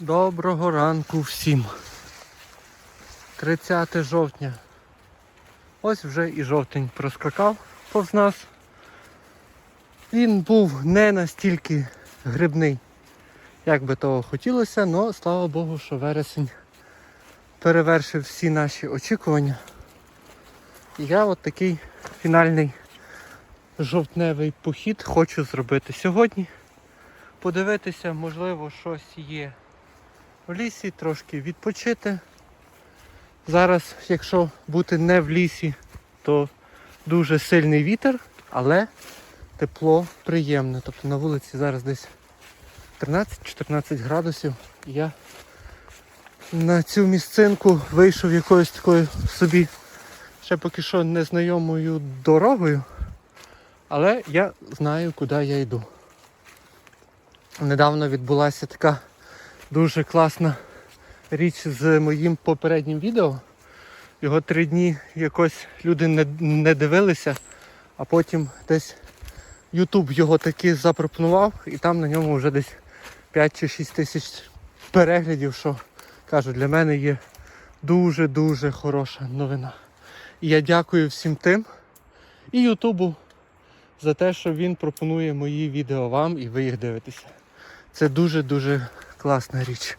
Доброго ранку всім. 30 жовтня. Ось вже і жовтень проскакав повз нас. Він був не настільки грибний, як би того хотілося, але слава Богу, що вересень перевершив всі наші очікування. І я от такий фінальний жовтневий похід хочу зробити сьогодні. Подивитися, можливо, щось є в лісі, трошки відпочити. Зараз, якщо бути не в лісі, то дуже сильний вітер, але тепло приємне. Тобто на вулиці зараз десь 13-14 градусів. Я на цю місцинку вийшов якоюсь такою собі ще поки що незнайомою дорогою, але я знаю, куди я йду. Недавно відбулася така дуже класна річ з моїм попереднім відео. Його три дні якось люди не, не дивилися, а потім десь YouTube його таки запропонував і там на ньому вже десь 5 чи 6 тисяч переглядів, що кажу, для мене є дуже-дуже хороша новина. І я дякую всім тим і Ютубу за те, що він пропонує мої відео вам і ви їх дивитеся. Це дуже-дуже класна річ.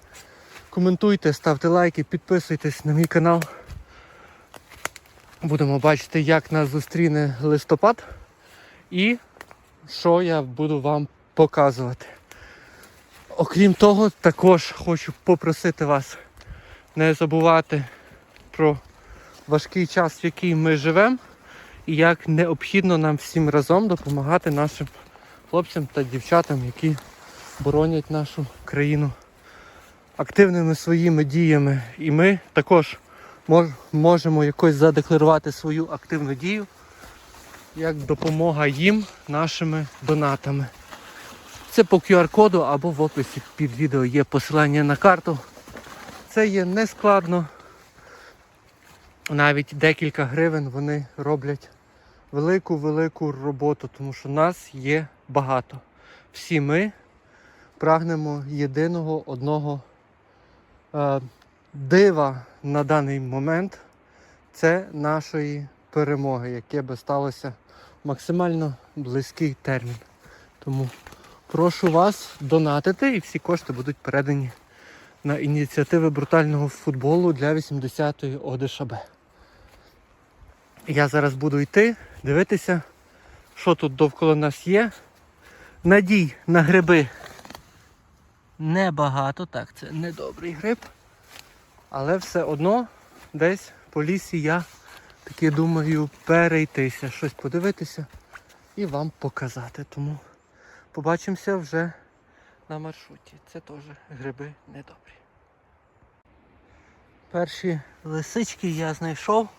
Коментуйте, ставте лайки, підписуйтесь на мій канал. Будемо бачити, як нас зустріне листопад і що я буду вам показувати. Окрім того, також хочу попросити вас не забувати про важкий час, в який ми живемо, і як необхідно нам всім разом допомагати нашим хлопцям та дівчатам, які боронять нашу країну активними своїми діями. І ми також мож- можемо якось задекларувати свою активну дію як допомога їм нашими донатами. Це по QR-коду або в описі під відео є посилання на карту. Це є нескладно. Навіть декілька гривень вони роблять велику-велику роботу, тому що нас є багато. Всі ми прагнемо єдиного одного е, дива на даний момент це нашої перемоги, яке би сталося максимально близький термін. Тому прошу вас донатити і всі кошти будуть передані на ініціативи брутального футболу для 80-ї ОДШБ. Я зараз буду йти, дивитися, що тут довкола нас є. Надій на гриби небагато, так, це недобрий гриб. Але все одно десь по лісі я таки думаю перейтися, щось подивитися і вам показати. Тому побачимося вже на маршруті. Це теж гриби недобрі. Перші лисички я знайшов,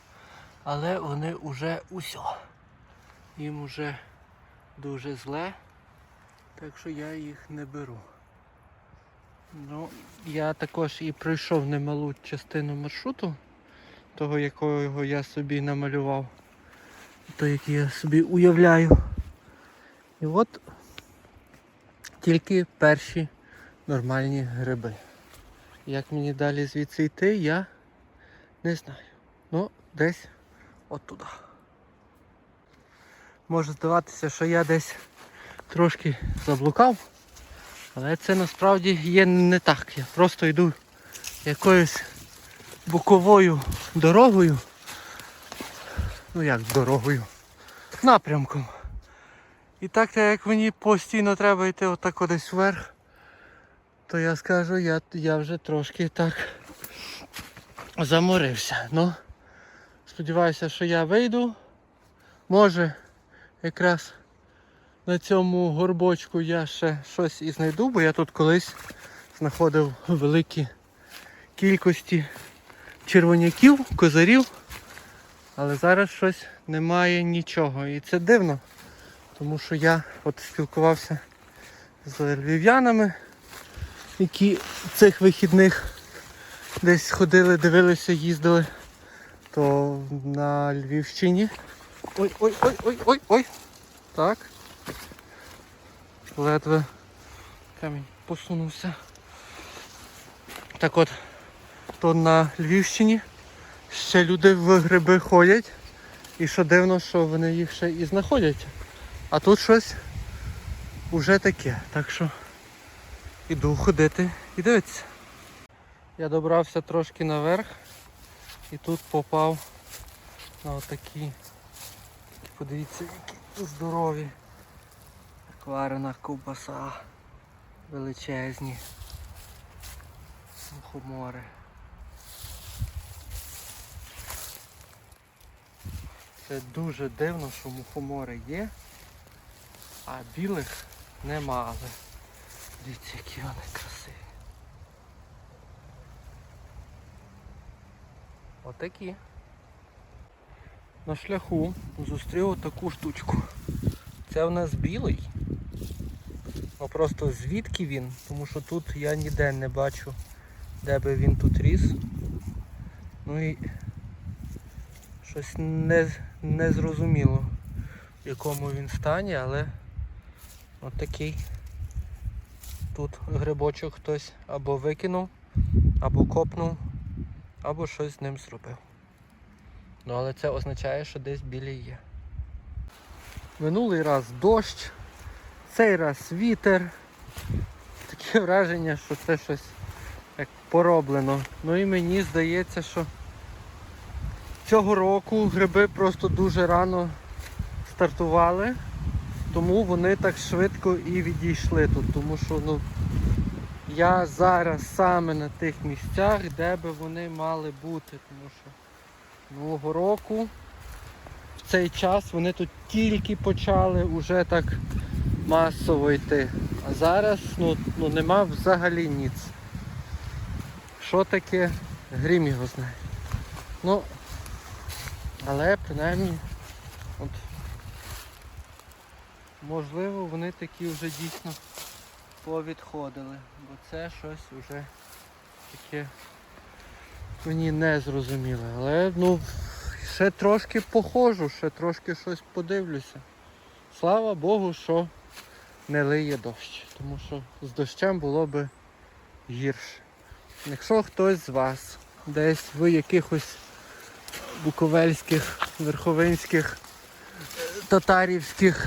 але вони вже усьо. Їм уже дуже зле, так що я їх не беру. Ну, я також і пройшов немалу частину маршруту, того якого я собі намалював, той, який я собі уявляю. І от тільки перші нормальні гриби. Як мені далі звідси йти, я не знаю. Ну, десь оттуда. Може здаватися, що я десь трошки заблукав. Але це насправді є не так. Я просто йду якоюсь боковою дорогою. Ну як дорогою? Напрямком. І так як мені постійно треба йти отак кудись вверх, то я скажу, я, я вже трошки так заморився. Ну, сподіваюся, що я вийду. Може якраз на цьому горбочку я ще щось і знайду, бо я тут колись знаходив великі кількості червоняків, козарів, але зараз щось немає нічого. І це дивно, тому що я от спілкувався з львів'янами, які цих вихідних десь ходили, дивилися, їздили, то на Львівщині. Ой, ой, ой, ой, ой, ой. Так. Ледве камінь посунувся. Так от, то на Львівщині ще люди в гриби ходять. І що дивно, що вони їх ще і знаходять. А тут щось уже таке. Так що іду ходити і дивитися. Я добрався трошки наверх і тут попав на отакі. Подивіться, які здорові. Акварена ковбаса. Величезні. Мухомори. Це дуже дивно, що мухомори є, а білих нема, дивіться, які вони красиві. Отакі. На шляху зустрів таку штучку. Це в нас білий. Ну просто звідки він? Тому що тут я ніде не бачу, де би він тут ріс. Ну і щось не, не зрозуміло, в якому він стані, але от такий тут грибочок хтось або викинув, або копнув, або щось з ним зробив. Ну але це означає, що десь білі є. Минулий раз дощ, цей раз вітер. Таке враження, що це щось як пороблено. Ну і мені здається, що цього року гриби просто дуже рано стартували, тому вони так швидко і відійшли тут. Тому що ну, я зараз саме на тих місцях, де би вони мали бути. Тому що Нового року в цей час вони тут тільки почали вже так масово йти. А зараз ну, ну нема взагалі ніц. Що таке, грім його знає. Ну, але принаймні, от, можливо, вони такі вже дійсно повідходили, бо це щось вже таке мені не зрозуміло. Але ну ще трошки походжу, ще трошки щось подивлюся. Слава Богу, що не лиє дощ, тому що з дощем було би гірше. Якщо хтось з вас десь в якихось буковельських, верховинських, татарівських,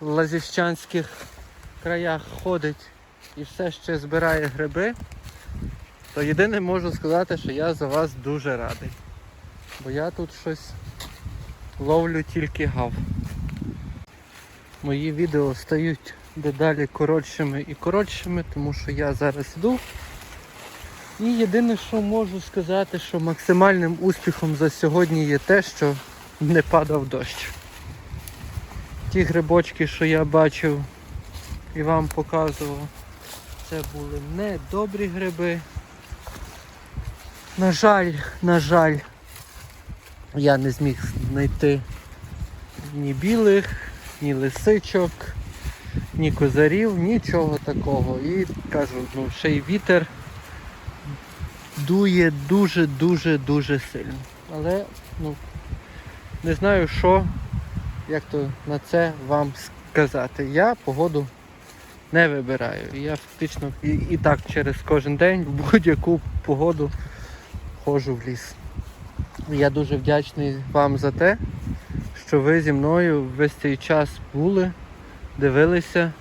лазівщанських краях ходить і все ще збирає гриби, то єдине можу сказати, що я за вас дуже радий. Бо я тут щось ловлю тільки гав. Мої відео стають дедалі коротшими і коротшими, тому що я зараз йду. І єдине, що можу сказати, що максимальним успіхом за сьогодні є те, що не падав дощ. Ті грибочки, що я бачив і вам показував, це були не добрі гриби. На жаль, на жаль, я не зміг знайти ні білих, ні лисичок, ні козарів, нічого такого. І кажу, ну ще й вітер дує дуже-дуже-дуже сильно. Але ну, не знаю, що, як то на це вам сказати. Я погоду не вибираю. Я фактично і, і так через кожен день в будь-яку погоду ходжу в ліс. Я дуже вдячний вам за те, що ви зі мною весь цей час були, дивилися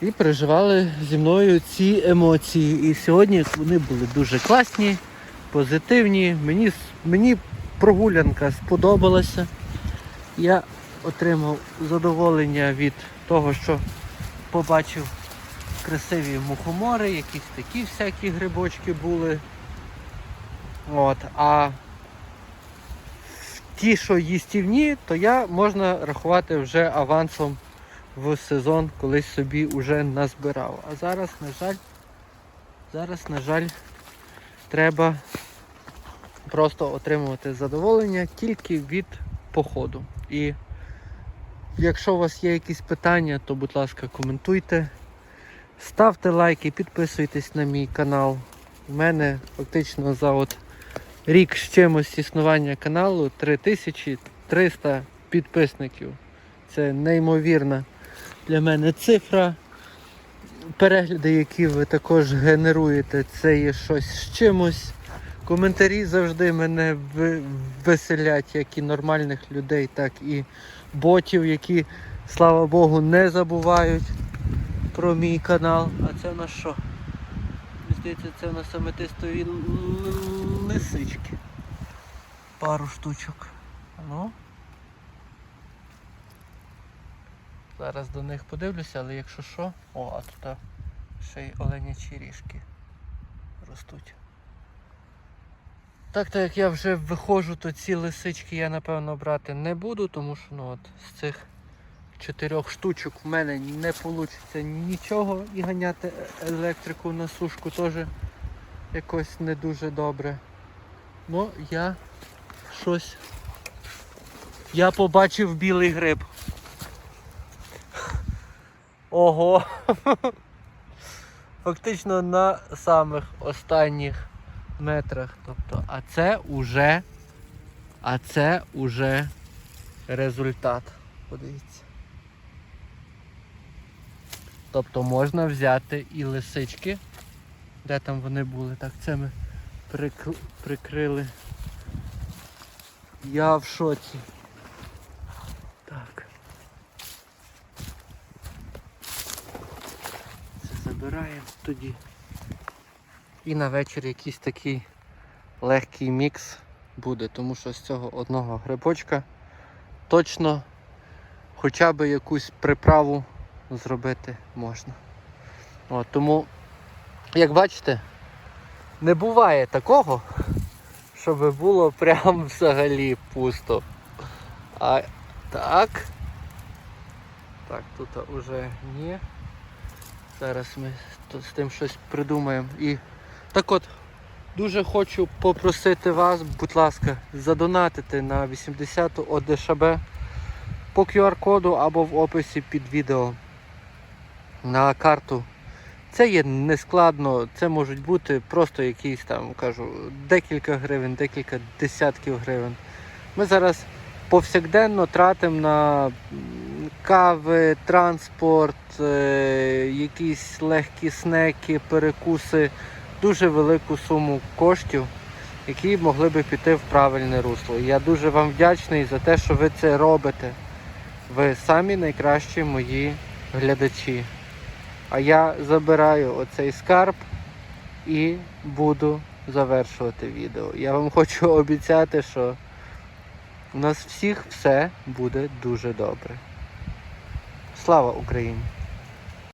і переживали зі мною ці емоції. І сьогодні вони були дуже класні, позитивні. Мені, мені прогулянка сподобалася. Я отримав задоволення від того, що побачив красиві мухомори, якісь такі всякі грибочки були. От, а ті, що їстівні, то я можна рахувати вже авансом в сезон, колись собі вже назбирав. А зараз, на жаль, зараз, на жаль, треба просто отримувати задоволення тільки від походу. І якщо у вас є якісь питання, то будь ласка, коментуйте. Ставте лайки, підписуйтесь на мій канал. У мене фактично за от рік з чимось існування каналу 3300 підписників. Це неймовірна для мене цифра. перегляди, які ви також генеруєте, це є щось з чимось. Коментарі завжди мене веселять, як і нормальних людей, так і ботів, які, слава Богу, не забувають про мій канал. А це в нас що? Здається, це в нас аметистові л- л- лисички. Пару штучок. Ну. Зараз до них подивлюся, але якщо що. О, а тут ще й оленячі ріжки ростуть. Так, так як я вже виходжу, то ці лисички я напевно брати не буду, тому що ну, от, з цих чотирьох штучок в мене не вийде нічого і ганяти е- електрику на сушку теж якось не дуже добре. Ну, я щось. Я побачив білий гриб. Ого! Фактично на самих останніх метрах. Тобто, а це уже, а це уже результат. Подивіться. Тобто можна взяти і лисички. Де там вони були? Так, це ми прикр- прикрили. Я в шоці. Так. Це забираємо тоді. І на вечір якийсь такий легкий мікс буде, тому що з цього одного грибочка точно хоча б якусь приправу зробити можна. От, тому, як бачите, не буває такого, щоб було прям взагалі пусто. А так. Так, тут уже ні. Зараз ми тут з тим щось придумаємо. І так от, дуже хочу попросити вас, будь ласка, задонатити на 80-ту ОДШБ по QR-коду або в описі під відео на карту. Це є нескладно, це можуть бути просто якісь там, кажу, декілька гривень, декілька десятків гривень. Ми зараз повсякденно тратимо на кави, транспорт, е, якісь легкі снеки, перекуси, дуже велику суму коштів, які могли би піти в правильне русло. Я дуже вам вдячний за те, що ви це робите. Ви самі найкращі мої глядачі. А я забираю оцей скарб і буду завершувати відео. Я вам хочу обіцяти, що у нас всіх все буде дуже добре. Слава Україні!